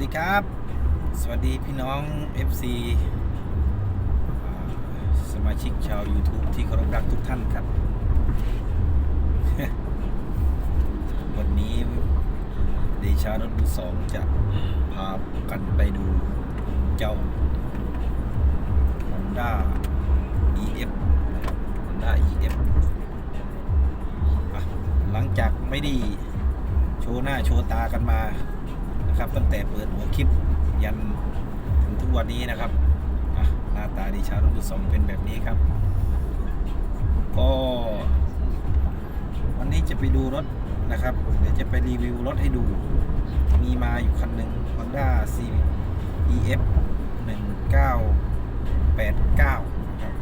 สดีครับ สวัสดีพี่น้อง FC สมาชิกชาว YouTube ที่เคารพรักทุกท่านครับ วันนี้เดชารถมือสองจะพากันไปดูเจ้า Honda EF Honda EF อะหลังจากไม่ได้โชว์หน้าโชว์ตากันมา นะครับ ตั้งแต่เปิดหัวคลิปยันถึงทุกวันนี้นะครับหน้าตาดิชารถมือสองเป็นแบบนี้ครับ ก็วันนี้จะไปดูรถนะครับเดี๋ยวจะไปรีวิวรถให้ดู มีมาอยู่คันหนึ่ง Honda C EF 1989นะครับ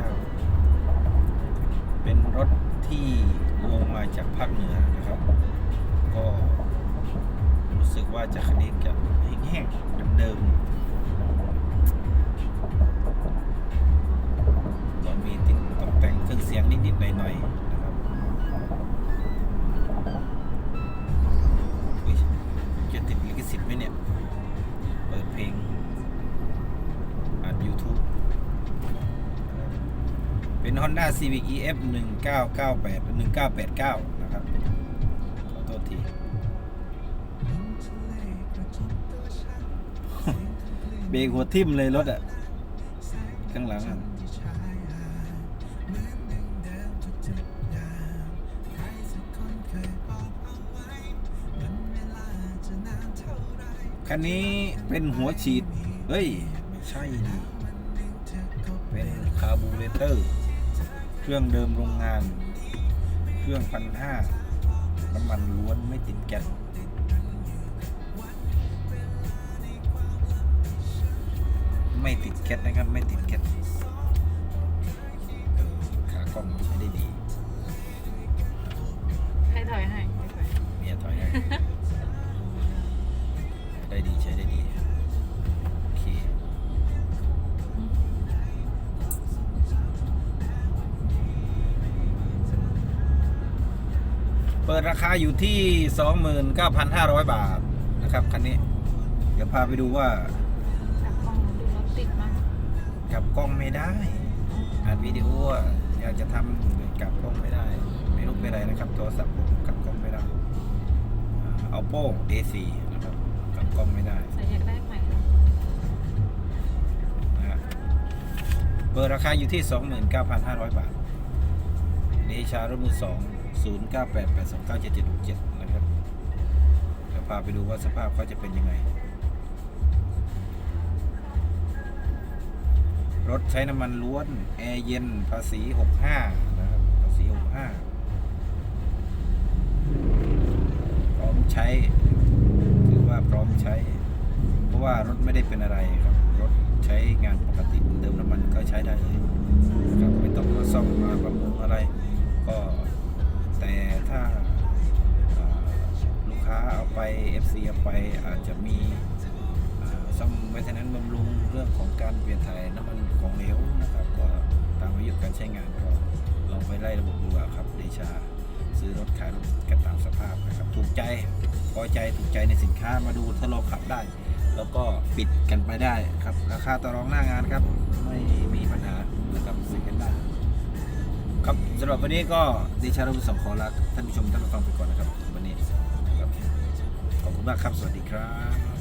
989 เป็นรถที่ลงมาจากภาคเหนือนะครับ ก็ ว่าจะคันนี้จะแห้งๆเดิมๆก็มีติดตกแต่งเครื่องเสียงนิดๆหน่อยๆนะครับจะติดลิขสิทธิ์ไหมเนี่ย เปิดเพลงอัด YouTube เป็น Honda Civic EF 1998 1989 นะครับ ขอโทษที เบรกหัวทิ่มเลยรถอะ ข้างหลังอะคันนี้เป็นหัวฉีด เฮ้ย ใช่ดิเป็นคาร์บูเรเตอร์ เครื่องเดิมโรงงาน เครื่องพันห้าน้ำมันล้วนไม่ติดแก๊ส แก๊สนะครับ ไม่ติดแก๊สขากล้องใช้ได้ดีให้ถอยให้ให้ถอยเมียถอยให้ ได้ดีใช้ได้ดี โอเค เปิดราคาอยู่ที่ 29,500 บาทนะครับ คันนี้ เดี๋ยวพาไปดูว่า จากกล้องดูรถติดมาก กลับกล้องไม่ได้อัดวิดีโออะอยากจะทำกลับกล้องไม่ได้ ไม่รู้เป็นไรนะครับโทรศัพท์ผมกลับกล้องไม่ได้เอาโป้ A4 นะครับกลับกล้องไม่ได้แต่อยากได้ใหม่แล้วนะฮะเบอร์ราคาอยู่ที่ 29,500 บาทเดชารถมือ2 0 9 8 8 2 9 7 7 6 7นะครับเดี๋ยวพาไปดูว่าสภาพเขาจะเป็นยังไง รถใช้น้ำมันล้วน แอร์เย็น ภาษี65นะครับ ภาษี65พร้อมใช้ ถือว่าพร้อมใช้ เพราะว่ารถไม่ได้เป็นอะไรครับ รถใช้งานปกติเติมน้ำมันก็ใช้ได้เลยนะครับไม่ต้องมาซ่อมมาบำรุงอะไร ก็แต่ถ้าลูกค้าเอาไป FC เอาไปอาจจะมีซ่อมไว้ทนั้นบำรุง รื่องของการเปลี่ยนถ่ายน้ำมันของเหลวนะครับก็ตามอายุการใช้งานก็ลองไปไล่ระบบดูครับเดชา ซื้อรถขายรถกันตามสภาพนะครับ ถูกใจพอใจถูกใจในสินค้ามาดูทดลองขับได้ แล้วก็ปิดกันไปได้ครับ ราคาต่อรองหน้างานครับ ไม่มีปัญหานะครับซื้อกันได้ครับสำหรับวันนี้ก็ดิฉันรุ่งสองขอลาท่านผู้ชมท่านผู้ฟังไปก่อนนะครับวันนี้ครับขอบคุณมากครับสวัสดีครับ